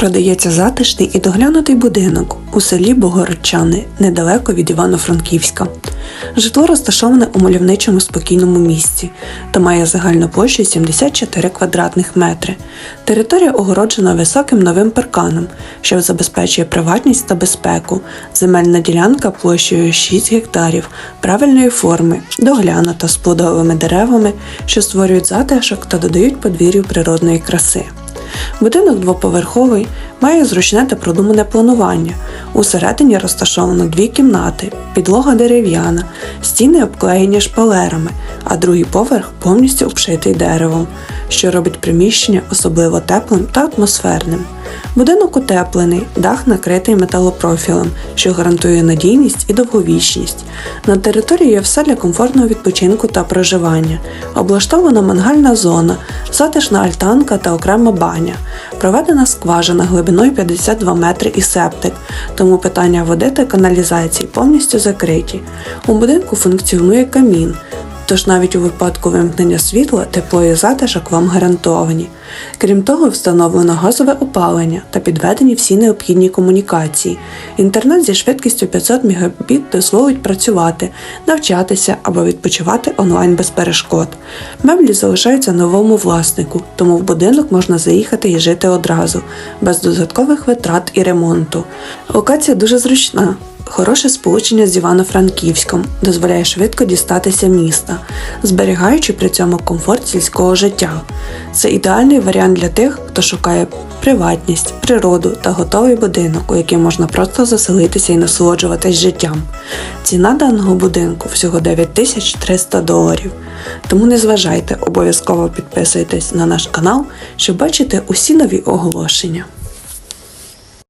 Продається затишний і доглянутий будинок у селі Богородчани, недалеко від Івано-Франківська. Житло розташоване у мальовничому спокійному місці та має загальну площу 74 квадратних метри. Територія огороджена високим новим парканом, що забезпечує приватність та безпеку. Земельна ділянка площею 6 гектарів правильної форми, доглянута з плодовими деревами, що створюють затишок та додають подвір'ю природної краси. Будинок двоповерховий, має зручне та продумане планування. Усередині розташовано дві кімнати, підлога дерев'яна, стіни обклеєні шпалерами, а другий поверх повністю обшитий деревом, що робить приміщення особливо теплим та атмосферним. Будинок утеплений, дах накритий металопрофілем, що гарантує надійність і довговічність. На території є все для комфортного відпочинку та проживання. Облаштована мангальна зона, затишна альтанка та окрема баня. Проведена скважина глибиною 52 метри і септик, тому питання води та каналізації повністю закриті. У будинку функціонує камін. Тож навіть у випадку вимкнення світла тепло і затишок вам гарантовані. Крім того, встановлено газове опалення та підведені всі необхідні комунікації. Інтернет зі швидкістю 500 Мбіт дозволить працювати, навчатися або відпочивати онлайн без перешкод. Меблі залишаються новому власнику, тому в будинок можна заїхати і жити одразу, без додаткових витрат і ремонту. Локація дуже зручна. Хороше сполучення з Івано-Франківськом дозволяє швидко дістатися міста, зберігаючи при цьому комфорт сільського життя. Це ідеальний варіант для тих, хто шукає приватність, природу та готовий будинок, у який можна просто заселитися і насолоджуватись життям. Ціна даного будинку всього 9300 доларів. Тому не зважайте, обов'язково підписуйтесь на наш канал, щоб бачити усі нові оголошення.